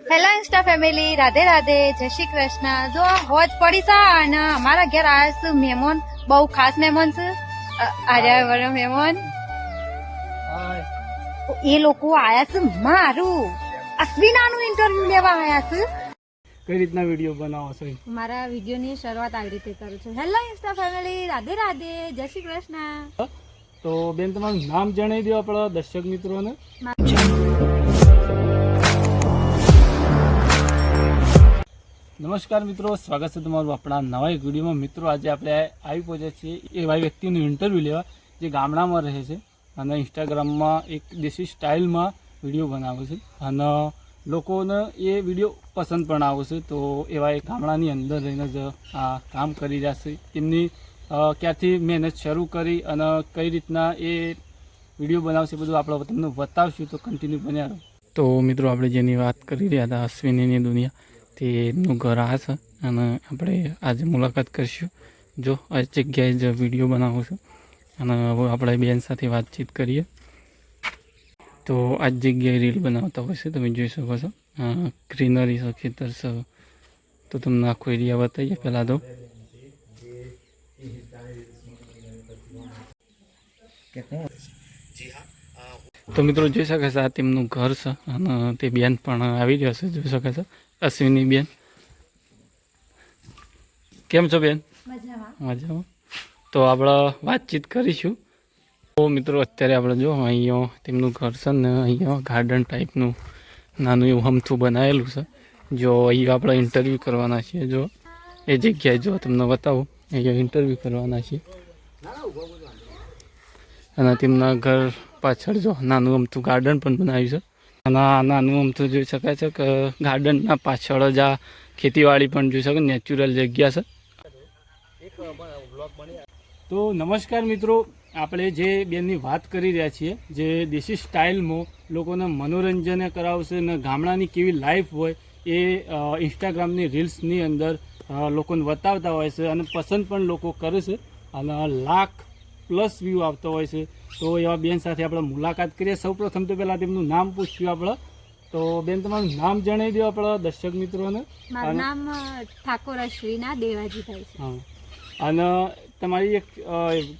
Hello insta family Radhe Radhe જય શ્રી કૃષ્ણ. જો હોજ પડી છે અને અમારા ઘેર આવ્યા છે મહેમાન બહુ ખાસ મહેમાન છે. અ- આર્યા વાળા મહેમાન. એ લોકો આયા છે મારું. અશ્વિનાનું ઇન્ટરવ્યુ લેવા આયા છે. કઈ રીતના વીડિયો બનાવો છો? મારા વિડીયોની શરૂઆત આવી રીતે કરું છું. Hello insta family Radhe Radhe જય શ્રી કૃષ્ણ. તો બેન તમારું નામ જણાવી દો આપણા દર્શક મિત્રોને. નમસ્કાર મિત્રો, સ્વાગત છે તમારું આપણા નવા એક વિડીયોમાં. મિત્રો, આજે આપણે આવી પહોંચ્યા છીએ એવા વ્યક્તિનું ઇન્ટરવ્યૂ લેવા, જે ગામડામાં રહે છે અને ઇન્સ્ટાગ્રામમાં એક દેશી સ્ટાઇલમાં વીડિયો બનાવે છે. અને લોકોને એ વીડિયો પસંદ પણ આવે છે. તો એવા એ ગામડાની અંદર રહીને જ આ કામ કરી રહ્યા છે. તેમની ક્યાંથી મહેનત શરૂ કરી અને કઈ રીતના એ વીડિયો બનાવશે બધું આપણે તમને બતાવશું. તો કન્ટિન્યુ બન્યા તો મિત્રો, આપણે જેની વાત કરી રહ્યા હતા, અશ્વિનીની દુનિયા. તે એમનું ઘર આ છે. અને આપણે આજે મુલાકાત કરીશું. જો આ જગ્યાએ જ વીડિયો બનાવું છું. અને હવે આપણે બેન સાથે વાતચીત કરીએ. તો આ જગ્યાએ રીલ બનાવતા હોય છે, તમે જોઈ શકો છો. ગ્રીનરી છે, ખેતર છે. તો તમને આખો એરિયા બતાવીએ પહેલાં તો. તો મિત્રો જોઈ શકે છે, આ તેમનું ઘર છે. અને તે બેન પણ આવી રહ્યો છે, જોઈ શકે છે. અશ્વિની બેન. કેમ છો બેન? મજામાં. તો આપણે વાતચીત કરીશું. તો મિત્રો અત્યારે આપણે જો અહીંયા તેમનું ઘર છે ને અહીંયા ગાર્ડન ટાઈપનું નાનું એવું હમથું બનાવેલું છે. જો અહીંયા આપણે ઇન્ટરવ્યૂ કરવાના છીએ જો. એ જગ્યાએ જો તમને બતાવું. અહીંયા ઇન્ટરવ્યૂ કરવાના છીએ. અને તેમના ઘર પાછળ જો નાનું અમથું ગાર્ડન પણ બનાવ્યું છે. અને નાનું આમ તો જોઈ શકાય છે કે ગાર્ડનના પાછળ જ આ ખેતીવાડી પણ જોઈ શકે નેચરલ જગ્યા છે. તો નમસ્કાર મિત્રો, આપણે જે બેનની વાત કરી રહ્યા છીએ, જે દેશી સ્ટાઇલમાં લોકોને મનોરંજન કરાવશે અને ગામડાની કેવી લાઈફ હોય એ ઇન્સ્ટાગ્રામની રીલ્સની અંદર લોકોને બતાવતા હોય છે અને પસંદ પણ લોકો કરે છે. અને લાખ પ્લસ વ્યૂ આવતો હોય છે. તો એવા બેન સાથે આપણે મુલાકાત કરીએ. સૌપ્રથમ તો પહેલાં તેમનું નામ પૂછ્યું આપણે. તો બેન તમારું નામ જણાવી દો આપણા દર્શક મિત્રોને. મારું નામ ઠાકોર અશ્વિના દેવાજી થાય છે. હા. અને તમારી એક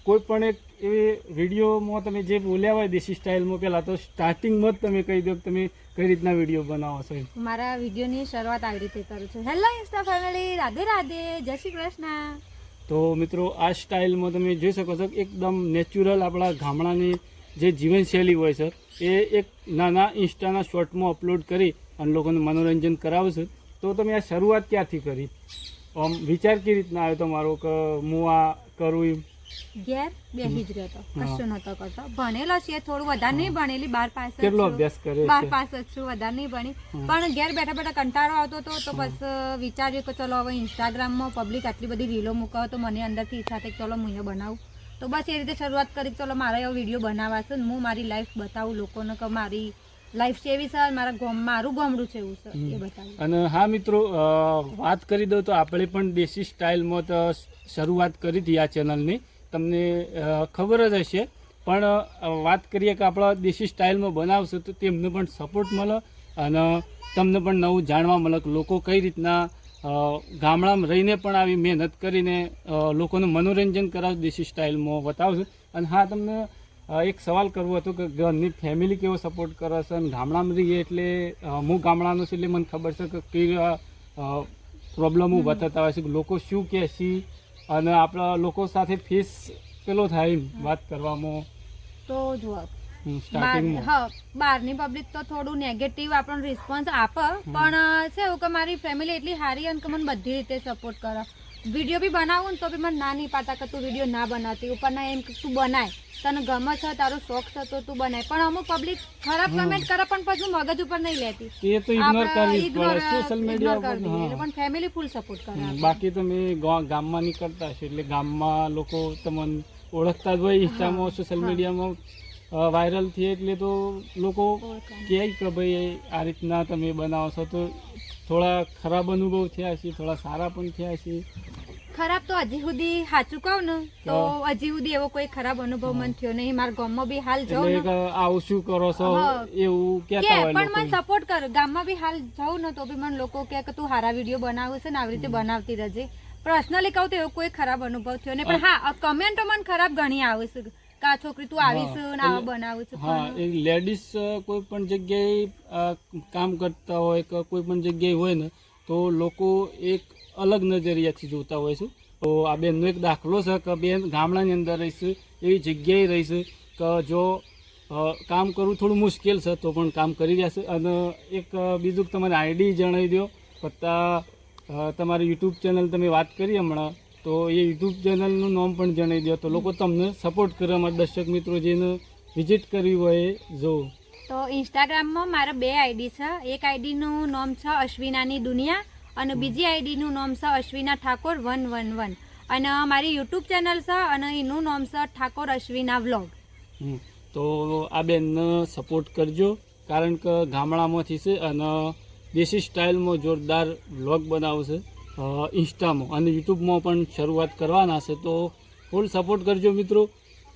કોઈ પણ એક એવી વિડીયોમાં તમે જે બોલ્યા હોય દેશી સ્ટાઇલમાં પહેલાં તો સ્ટાર્ટિંગમાં જ તમે કહી દો કે તમે કઈ રીતના વીડિયો બનાવો છો. મારા વિડીયોની શરૂઆત આવી રીતે કરું છું. Hello insta family Radhe Radhe જય શ્રી કૃષ્ણ. તો મિત્રો, આ સ્ટાઇલમાં તમે જોઈ શકો છો કે એકદમ નેચરલ આપણા ગામડાની જે જીવનશૈલી હોય છે, એ એક નાના ઇન્સ્ટાના શોર્ટમાં અપલોડ કરી અને લોકોને મનોરંજન કરાવશે તો તમે આ શરૂઆત ક્યાંથી કરી? આમ વિચાર કેવી રીતના આવ્યો તમારો? કે હું આ કરું ઘેર બેહી જ રહેતો. કશું નતો કરતો. ભણેલો છે થોડું વધારે નહીં ભણેલી બાર પાસ કેટલો અભ્યાસ કરે બાર પાસ જ છું વધારે નહીં ભણી. પણ ઘેર બેઠા બેઠા કંટાળો આવતો હતો તો બસ વિચાર્યું કે ચલો હવે ઇન્સ્ટાગ્રામમાં પબ્લિક આટલી બધી રીલો મૂકાવ તો મને અંદરથી ઈચ્છા થઈ ચલો હું બનાવું. તો બસ એ રીતે શરૂઆત કરી ચલો મારે એવો વીડિયો બનાવવા છે હું મારી લાઈફ બતાવું લોકોને કે મારી લાઈફ છે એવી સર મારા ગોમ મારું ગામડું છે એવું સર એ બતાવું. અને હા મિત્રો વાત કરી દઉં તો આપણે પણ દેશી સ્ટાઇલમાં તો શરૂઆત કરી હતી આ ચેનલની તમને ખબર જ હશે. પણ વાત કરીએ કે આપણા દેશી સ્ટાઇલમાં બનાવશો તો તેમને પણ સપોર્ટ મળે અને તમને પણ નવું જાણવા મળે કે લોકો કઈ રીતના ગામડામાં રહીને પણ આવી મહેનત કરીને લોકોનું મનોરંજન કરાવશે દેશી સ્ટાઇલમાં બતાવશે અને હા તમને એક સવાલ કરવો હતો કે ઘરની ફેમિલી કેવો સપોર્ટ કરે છે અને ગામડામાં રહીએ એટલે હું ગામડાનો છું એટલે મને ખબર છે કે કેવા પ્રોબ્લેમ ઊભા થતા હોય છે લોકો શું કહે છે અને આપણા લોકો સાથે ફેસ પેલો થાય વાત કરવામાં. તો જુઓ. બહારની પબ્લિક તો થોડું નેગેટિવ આપણને રિસ્પોન્સ આપે પણ છે એવું કે મારી ફેમિલી એટલી સારી અને મને બધી રીતે સપોર્ટ કરે. વીડિયો બી બનાવું ને તો બી મને ના નહીં પાતા કે તું વીડિયો ના બનાવતી. ઉપરના એમ કે તું બનાય. તને ગમે છે તારો શોખ છે તો તું બનાય. પણ અમુક પબ્લિક ખરાબ કમેન્ટ કરે પણ પછી મગજ ઉપર નહીં લેતી. એ તો ઇગ્નોર કરવી પડે. સોશિયલ મીડિયા પર પણ ફેમિલી ફૂલ સપોર્ટ કરે બાકી તમે ગામમાં નીકળતા હશો. એટલે ગામમાં લોકો તમને ઓળખતા જ હોય ઇન્સ્ટામાં સોશિયલ મીડિયામાં વાયરલ થઈએ એટલે તો લોકો. કહે કે ભાઈ આ રીતના તમે બનાવો છો. તો થોડા ખરાબ અનુભવ થયા છે થોડા સારા પણ થયા છે. ખરાબ તો હજી સુધી સાચું કહું ને તો હજી સુધી એવો કોઈ ખરાબ અનુભવ મને થયો નહીં. મારા ગામમાં બી હાલ જાઉં ને. આવું શું કરો છો? એવું કે કહેતા હોય પણ મને સપોર્ટ કર. ગામમાં બી હાલ જાઉં ને તો બી મને લોકો કહે કે તું સારા વીડિયો બનાવું છે ને આવી રીતે બનાવતી રહેજે. પર્સનલી કહું તો એવો કોઈ ખરાબ અનુભવ થયો નહીં. પણ હા. કમેન્ટો મને ખરાબ ઘણી આવે છે. કે છોકરી તું આવીશ હા, ને આવા બનાવું છું હા એ લેડીઝ કોઈ પણ જગ્યાએ કામ કરતા હોય કે કોઈ પણ જગ્યાએ હોય ને તો લોકો એક અલગ નજરિયાથી જોતા હોય છે. તો આ બેનનો એક દાખલો છે કે બેન ગામડાની અંદર રહીશું એવી જગ્યાએ રહીશું કે જો કામ કરવું થોડું મુશ્કેલ છે તો પણ કામ કરી રહ્યા છે. અને એક બીજું તમારી આઈડી જણાવી દો પત્તા તમારી યુટ્યુબ ચેનલ તમે વાત કરી હમણાં. તો એ યુટ્યુબ ચેનલનું નામ પણ જણાવી દો તો લોકો તમને સપોર્ટ કરે અમારા દર્શક મિત્રો જેને વિઝિટ કરવી હોય જો. તો ઇન્સ્ટાગ્રામમાં મારા બે આઈડી છે. એક આઈડીનું નામ છે અશ્વિનાની દુનિયા અને બીજી આઈડીનું નામ છે Ashvina Thakor one one one. અને મારી યુટ્યુબ ચેનલ છે અને એનું નામ છે ઠાકોર અશ્વિના વ્લોગ. તો આ બેનને સપોર્ટ કરજો કારણ કે ગામડામાંથી છે અને દેશી સ્ટાઇલમાં જોરદાર વ્લોગ બનાવશે ઇન્સ્ટામાં અને યુટ્યુબમાં પણ શરૂઆત કરવાના છે. તો ફૂલ સપોર્ટ કરજો મિત્રો.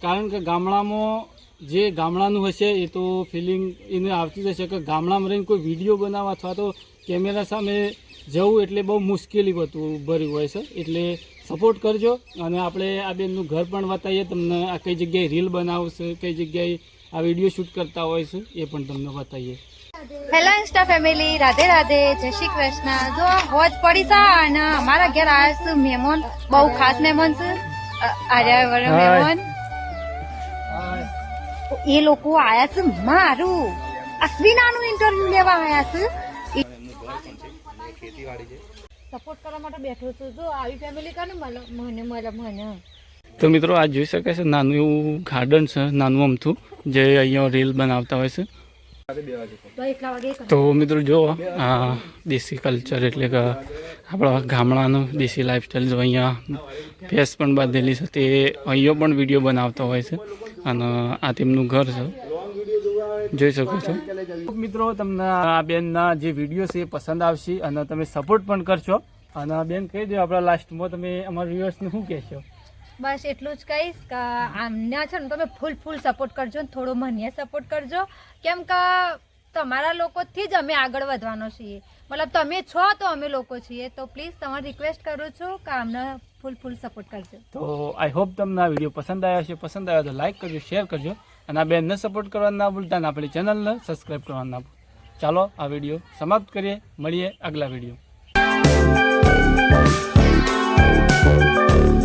કારણ કે ગામડામાં જે ગામડાનું હશે એ તો ફિલિંગ એને આવતી જ હશે કે ગામડામાં રહીને કોઈ વીડિયો બનાવવા અથવા તો કેમેરા સામે જવું એટલે બહુ મુશ્કેલી હતું ભર્યું હોય છે. એટલે સપોર્ટ કરજો અને આપણે આ બેનનું ઘર પણ બતાવીએ. તમને આ કઈ જગ્યાએ રીલ બનાવશે, કઈ જગ્યાએ આ વીડિયો શૂટ કરતા હોય છે, એ પણ તમને બતાવીએ. Hello insta family Radhe Radhe જય શ્રી કૃષ્ણ જો હોજ પડી છે અને અમારા ઘેર આવ્યા છે મહેમાન. બહુ ખાસ મહેમાન છે. આર્યા વાળા મહેમાન. એ લોકો આયા છે મારું. અશ્વિનાનું ઇન્ટરવ્યુ લેવા આયા છે. સપોર્ટ કરવા માટે બેઠો છું. જો આવી ફેમિલી કાને મને મળે મને. તો મિત્રો આ જોઈ શકાય છે નાનું એવું ગાર્ડન છે નાનું અમથું જે અહીંયા રીલ બનાવતા હોય છે. તો એટલા વાગે તો મિત્રો જો આ દેશી કલ્ચર એટલે કે આપણા ગામડાનું દેશી લાઈફસ્ટાઈલ જો અહીંયા ભેંસ પણ બાંધેલી છે તે અહીંયા પણ વીડિયો બનાવતા હોય છે અને આ તેમનું ઘર છે. જોઈ શકો છો. મિત્રો તમને આ બેનના જે વીડિયો છે એ પસંદ આવશે અને તમે સપોર્ટ પણ કરશો. અને બેન કહી દો આપણા લાસ્ટમાં તમે અમારા વ્યુઅર્સને શું કહેશો? બસ એટલું જ કહીશ કે આમને છે ને તમે ફૂલ ફૂલ સપોર્ટ કરજો ને થોડો મને સપોર્ટ કરજો. કેમ કે તમારા લોકોથી જ અમે આગળ વધવાનો છીએ. મતલબ તમે છો તો અમે લોકો છીએ. તો પ્લીઝ તમારે રિક્વેસ્ટ કરું છું કે અમને ફૂલ ફૂલ સપોર્ટ કરજો. તો આઈ હોપ તમને આ વીડિયો પસંદ આવ્યો છે પસંદ આવ્યો તો લાઈક કરજો શેર કરજો અને આ બેનને સપોર્ટ કરવા ના ભૂલતા અને આપણી ચેનલને સબસ્ક્રાઈબ કરવા ના ચાલો, આ વીડિયો સમાપ્ત કરીએ. મળીએ આગલા વીડિયો